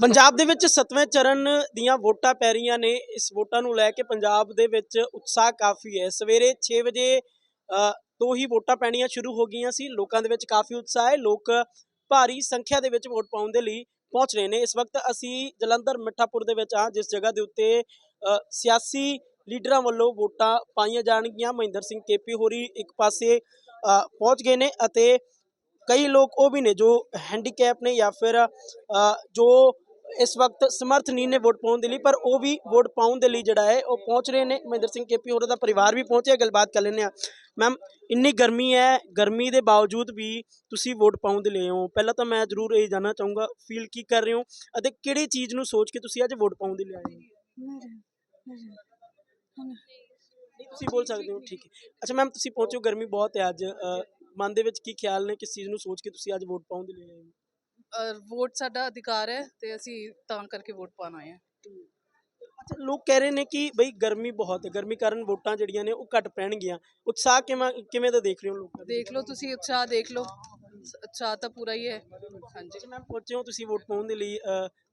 ਪੰਜਾਬ ਦੇ ਵਿੱਚ 7ਵੇਂ ਚਰਨ ਦੀਆਂ ਵੋਟਾਂ ਪੈ ਰਹੀਆਂ ਨੇ। ਇਸ ਵੋਟਾਂ ਨੂੰ ਲੈ ਕੇ ਪੰਜਾਬ ਦੇ ਵਿੱਚ ਉਤਸ਼ਾਹ ਕਾਫੀ ਹੈ। ਸਵੇਰੇ 6 ਵਜੇ ਤੋਂ ਹੀ ਵੋਟਾਂ ਪੈਣੀਆਂ ਸ਼ੁਰੂ ਹੋ ਗਈਆਂ ਸੀ। ਲੋਕਾਂ ਦੇ ਵਿੱਚ ਕਾਫੀ ਉਤਸ਼ਾਹ ਹੈ। ਲੋਕ ਭਾਰੀ ਸੰਖਿਆ ਦੇ ਵਿੱਚ ਵੋਟ ਪਾਉਣ ਦੇ ਲਈ ਪਹੁੰਚ ਰਹੇ ਨੇ। ਇਸ ਵਕਤ ਅਸੀਂ ਜਲੰਧਰ, ਮਿੱਠਾਪੁਰ ਦੇ ਵਿੱਚ ਹਾਂ, ਜਿਸ ਜਗ੍ਹਾ ਦੇ ਉੱਤੇ ਸਿਆਸੀ ਲੀਡਰਾਂ ਵੱਲੋਂ ਵੋਟਾਂ ਪਾਈਆਂ ਜਾਣਗੀਆਂ। ਮਹਿੰਦਰ ਸਿੰਘ ਕੇਪੀ ਹੋਰੀ ਇੱਕ ਪਾਸੇ ਪਹੁੰਚ ਗਏ ਨੇ ਅਤੇ ਕਈ ਲੋਕ ਉਹ ਵੀ ਨੇ ਜੋ ਹੈਂਡੀਕੈਪ ਨੇ ਜਾਂ ਫਿਰ ਜੋ ਇਸ ਵਕਤ ਸਮਰਥ ਨਹੀਂ ਨੇ ਵੋਟ ਪਾਉਣ ਦੇ ਲਈ ਪਰ ਉਹ ਵੀ ਵੋਟ ਪਾਉਣ ਦੇ ਲਈ ਜਿਹੜਾ ਹੈ ਉਹ ਪਹੁੰਚ ਰਹੇ ਨੇ। ਮਹਿੰਦਰ ਸਿੰਘ ਕੇਪੀ ਹੋਰਾਂ ਦਾ ਪਰਿਵਾਰ ਵੀ ਪਹੁੰਚਿਆ ਗੱਲਬਾਤ ਕਰ ਲੈਂਦੇ ਆ ਮੈਮ ਇੰਨੀ ਗਰਮੀ ਹੈ ਗਰਮੀ ਦੇ ਬਾਵਜੂਦ ਵੀ ਤੁਸੀਂ ਵੋਟ ਪਾਉਣ ਦੇ ਲਈ ਹੋ। ਪਹਿਲਾਂ ਤਾਂ ਮੈਂ ਜ਼ਰੂਰ ਇਹ ਜਾਨਣਾ ਚਾਹੂੰਗਾ ਫੀਲ ਕੀ ਕਰ ਰਹੇ ਹੋ ਅਤੇ ਕਿਹੜੀ ਚੀਜ਼ ਨੂੰ ਸੋਚ ਕੇ ਤੁਸੀਂ ਅੱਜ ਵੋਟ ਪਾਉਣ ਦੇ ਲਈ ਆਏ ਹੋ? ਤੁਸੀਂ ਬੋਲ ਸਕਦੇ ਹੋ ਠੀਕ ਹੈ। ਅੱਛਾ ਮੈਮ ਤੁਸੀਂ ਪਹੁੰਚੋ ਗਰਮੀ ਬਹੁਤ ਹੈ ਅੱਜ। ਮਨ ਦੇ ਵਿੱਚ ਕੀ ਖਿਆਲ ਨੇ ਕਿਸ ਚੀਜ਼ ਨੂੰ ਸੋਚ ਕੇ ਤੁਸੀਂ ਅੱਜ ਵੋਟ ਪਾਉਣ ਦੇ ਲਈ ਆਏ ਹੋ? ਵੋਟ ਸਾਡਾ ਅਧਿਕਾਰ ਹੈ ਤੇ ਅਸੀਂ ਤਾਂ ਕਰਕੇ ਵੋਟ ਪਾਉਣ ਆਏ ਹਾਂ। ਅੱਛਾ ਲੋਕ ਕਹਿ ਰਹੇ ਨੇ ਕਿ ਬਈ ਗਰਮੀ ਬਹੁਤ ਹੈ ਗਰਮੀ ਕਾਰਨ ਵੋਟਾਂ ਜਿਹੜੀਆਂ ਨੇ ਉਹ ਘਟ ਪੈਣਗੀਆਂ। ਉਤਸ਼ਾਹ ਕਿਵੇਂ ਕਿਵੇਂ ਦਾ ਦੇਖ ਰਹੇ ਹੋ ਲੋਕਾਂ ਦਾ ਦੇਖ ਲਓ ਤੁਸੀਂ ਉਤਸ਼ਾਹ ਦੇਖ ਲਓ। ਉਤਸ਼ਾਹ ਤਾਂ ਪੂਰਾ ਹੀ ਹੈ। ਹਾਂਜੀ। ਮੈਮ ਪਹੁੰਚੇ ਹੋ ਤੁਸੀਂ ਵੋਟ ਪਾਉਣ ਦੇ ਲਈ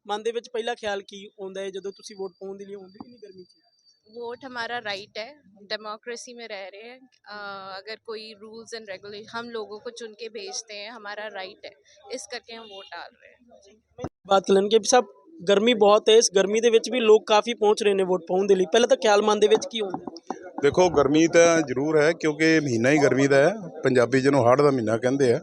ਮਨ ਦੇ ਵਿੱਚ ਪਹਿਲਾ ਖਿਆਲ ਕੀ ਆਉਂਦਾ ਹੈ? ਜਦੋਂ ਤੁਸੀਂ ਵੋਟ ਪਾਉਣ ਦੇ ਲਈ ਆਉਂਦੇ ਕਿੰਨੀ ਗਰਮੀ ਚ? वोट हमारा राइट है डेमोक्रेसी में रह रहे हैं अ, अगर कोई रूल्स एंड रेगुलेशन हम लोगों को चुन के भेजते हैं हमारा राइट है इस करके हम वोट डाल रहे हैं ਬਾਤ ਕਰਨ ਕਿ ਸਾਹਿਬ ਗਰਮੀ ਬਹੁਤ ਹੈ ਇਸ ਗਰਮੀ ਦੇ ਵਿੱਚ ਵੀ ਲੋਕ ਕਾਫੀ ਪਹੁੰਚ ਰਹੇ ਨੇ ਵੋਟ ਪਾਉਣ ਦੇ ਲਈ ਪਹਿਲਾਂ ਤਾਂ ਖਿਆਲ ਮਨ ਦੇ ਵਿੱਚ ਕੀ ਆਉਂਦਾ ਦੇਖੋ ਗਰਮੀ ਤਾਂ ਜ਼ਰੂਰ ਹੈ ਕਿਉਂਕਿ ਮਹੀਨਾ ਹੀ ਗਰਮੀ ਦਾ ਹੈ ਪੰਜਾਬੀ ਜਿਹਨੂੰ ਹਾੜ ਦਾ ਮਹੀਨਾ ਕਹਿੰਦੇ ਆ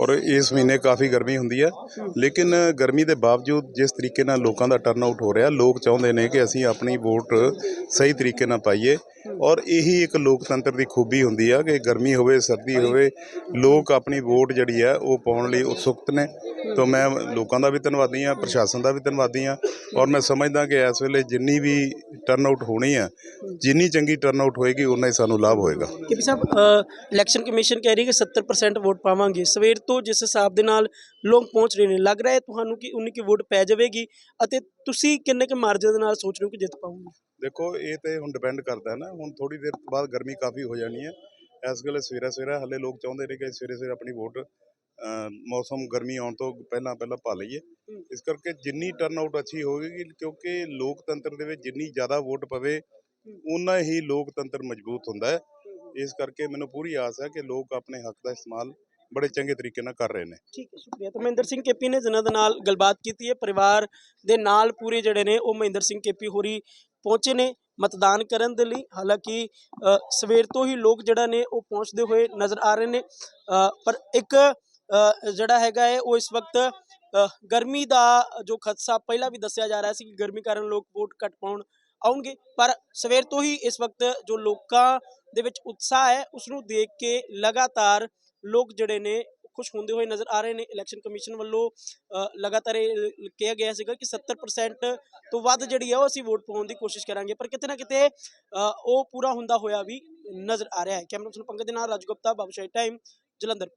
ਔਰ ਇਸ ਮਹੀਨੇ ਕਾਫੀ ਗਰਮੀ ਹੁੰਦੀ ਹੈ। ਲੇਕਿਨ ਗਰਮੀ ਦੇ ਬਾਵਜੂਦ ਜਿਸ ਤਰੀਕੇ ਨਾਲ ਲੋਕਾਂ ਦਾ ਟਰਨਆਊਟ ਹੋ ਰਿਹਾ ਲੋਕ ਚਾਹੁੰਦੇ ਨੇ ਕਿ ਅਸੀਂ ਆਪਣੀ ਵੋਟ ਸਹੀ ਤਰੀਕੇ ਨਾਲ ਪਾਈਏ। ਔਰ ਇਹੀ ਇੱਕ ਲੋਕਤੰਤਰ ਦੀ ਖੂਬੀ ਹੁੰਦੀ ਆ ਕਿ ਗਰਮੀ ਹੋਵੇ ਸਰਦੀ ਹੋਵੇ ਲੋਕ ਆਪਣੀ ਵੋਟ ਜਿਹੜੀ ਹੈ ਉਹ ਪਾਉਣ ਲਈ ਉਤਸੁਕਤ ਨੇ। ਤਾਂ ਮੈਂ ਲੋਕਾਂ ਦਾ ਵੀ ਧੰਨਵਾਦੀ ਹਾਂ ਪ੍ਰਸ਼ਾਸਨ ਦਾ ਵੀ ਧੰਨਵਾਦੀ ਹਾਂ। ਔਰ ਮੈਂ ਸਮਝਦਾ ਕਿ ਇਸ ਵੇਲੇ ਜਿੰਨੀ ਵੀ ਟਰਨਆਊਟ ਹੋਣੀ ਹੈ ਜਿੰਨੀ ਚੰਗੀ ਟਰਨਆਊਟ ਹੋਏਗੀ ਉਨਾ ਹੀ ਸਾਨੂੰ ਲਾਭ ਹੋਏਗਾ। ਕਿ ਸਾਹਿਬ ਇਲੈਕਸ਼ਨ ਕਮਿਸ਼ਨ ਕਹਿ ਰਹੀ ਕਿ 70% ਵੋਟ ਪਾਵਾਂਗੇ। ਸਵੇਰ ਤੋਂ ਜਿਸ ਹਿਸਾਬ ਦੇ ਨਾਲ ਲੋਕ ਪਹੁੰਚ ਰਹੇ ਨੇ। ਲੱਗ ਰਿਹਾ ਹੈ ਤੁਹਾਨੂੰ ਕਿ ਉਨੀ ਕੀ ਵੋਟ ਪੈ ਜਾਵੇਗੀ ਅਤੇ ਤੁਸੀਂ ਕਿੰਨੇ ਕੁ ਮਾਰਜਨ ਦੇ ਨਾਲ ਸੋਚ ਰਹੇ ਹੋ ਕਿ ਜਿੱਤ ਪਾਉਂਗੇ ਦੇਖੋ ਇਹ ਤੇ ਹੁਣ ਡਿਪੈਂਡ ਕਰਦਾ ਹੈ ਨਾ। ਹੁਣ ਥੋੜੀ ਦੇਰ ਬਾਅਦ ਗਰਮੀ ਕਾਫੀ ਹੋ ਜਾਣੀ ਹੈ। ਇਸ ਵੇਲੇ ਸਵੇਰਾ ਸਵੇਰਾ ਹਲੇ ਲੋਕ ਚਾਹੁੰਦੇ ਨੇ ਕਿ ਸਵੇਰੇ ਸਵੇਰੇ ਆਪਣੀ ਵੋਟ ਮੌਸਮ ਗਰਮੀ ਆਉਣ ਤੋਂ ਪਹਿਲਾਂ ਪਹਿਲਾਂ ਪਾ ਲਈਏ। ਇਸ ਕਰਕੇ ਜਿੰਨੀ ਟਰਨਆਊਟ ਅੱਛੀ ਹੋਵੇਗੀ ਕਿਉਂਕਿ ਲੋਕਤੰਤਰ ਦੇ ਵਿੱਚ ਜਿੰਨੀ ਜ਼ਿਆਦਾ ਵੋਟ ਪਵੇ ਉਨਾ ਹੀ ਲੋਕਤੰਤਰ ਮਜ਼ਬੂਤ ਹੁੰਦਾ ਹੈ। ਇਸ ਕਰਕੇ ਮੈਨੂੰ ਪੂਰੀ ਆਸ ਹੈ ਕਿ ਲੋਕ ਆਪਣੇ ਹੱਕ ਦਾ ਇਸਤੇਮਾਲ ਬੜੇ ਚੰਗੇ ਤਰੀਕੇ ਨਾਲ ਕਰ ਰਹੇ ਨੇ। ਠੀਕ ਹੈ, ਸ਼ੁਕਰੀਆ। ਤਾਂ ਮਹਿੰਦਰ ਸਿੰਘ ਕੇਪੀ ਨੇ ਜਿਨ੍ਹਾਂ ਦੇ ਨਾਲ ਗੱਲਬਾਤ ਕੀਤੀ ਹੈ, ਪਰਿਵਾਰ ਦੇ ਨਾਲ ਪੂਰੇ ਜਿਹੜੇ ਨੇ, ਉਹ ਮਹਿੰਦਰ ਸਿੰਘ ਕੇਪੀ ਹੋਰੀ ਪਹੁੰਚੇ ਨੇ ਮਤਦਾਨ ਕਰਨ ਦੇ ਲਈ। ਹਾਲਾਂਕਿ ਸਵੇਰ ਤੋਂ ਹੀ ਲੋਕ ਜਿਹੜਾ ਨੇ, ਉਹ ਪਹੁੰਚਦੇ ਹੋਏ ਨਜ਼ਰ ਆ ਰਹੇ ਨੇ। ਪਰ ਇੱਕ ਜਿਹੜਾ ਹੈਗਾ ਹੈ, ਉਹ ਇਸ ਵਕਤ ਗਰਮੀ ਦਾ ਜੋ ਖਦਸ਼ਾ ਪਹਿਲਾਂ ਵੀ ਦੱਸਿਆ ਜਾ ਰਿਹਾ ਸੀ ਕਿ ਗਰਮੀ ਕਾਰਨ ਲੋਕ ਵੋਟ ਘੱਟ ਪਾਉਣ ਆਉਣਗੇ, ਪਰ ਸਵੇਰ ਤੋਂ ਹੀ ਇਸ ਵਕਤ ਜੋ ਲੋਕਾਂ ਦੇ ਵਿੱਚ ਉਤਸ਼ਾਹ ਹੈ ਉਸ ਨੂੰ ਦੇਖ ਕੇ ਲਗਾਤਾਰ ਲੋਕ ਜਿਹੜੇ ਨੇ ਖੁਸ਼ ਹੁੰਦੇ ਹੋਏ ਨਜ਼ਰ ਆ ਰਹੇ ਨੇ। ਇਲੈਕਸ਼ਨ ਕਮਿਸ਼ਨ ਵੱਲੋਂ ਅ, ਲਗਾਤਾਰ ਇਹ ਕਿਹਾ ਗਿਆ ਸੀਗਾ ਕਿ 70% ਤੋਂ ਵੱਧ ਜਿਹੜੀ ਹੈ ਉਹ ਅਸੀਂ ਵੋਟ ਪਾਉਣ ਦੀ ਕੋਸ਼ਿਸ਼ ਕਰਾਂਗੇ। ਪਰ ਕਿਤੇ ਨਾ ਕਿਤੇ ਅ, ਉਹ ਪੂਰਾ ਹੁੰਦਾ ਹੋਇਆ ਵੀ ਨਜ਼ਰ ਆ ਰਿਹਾ ਹੈ। ਕੈਮਰਾ ਪਰਸਨ ਪੰਕਜ ਦੇ ਨਾਲ ਰਾਜ ਗੁਪਤਾ ਬਾਬੂਸ਼ਾਹੀ ਟਾਈਮ ਜਲੰਧਰ।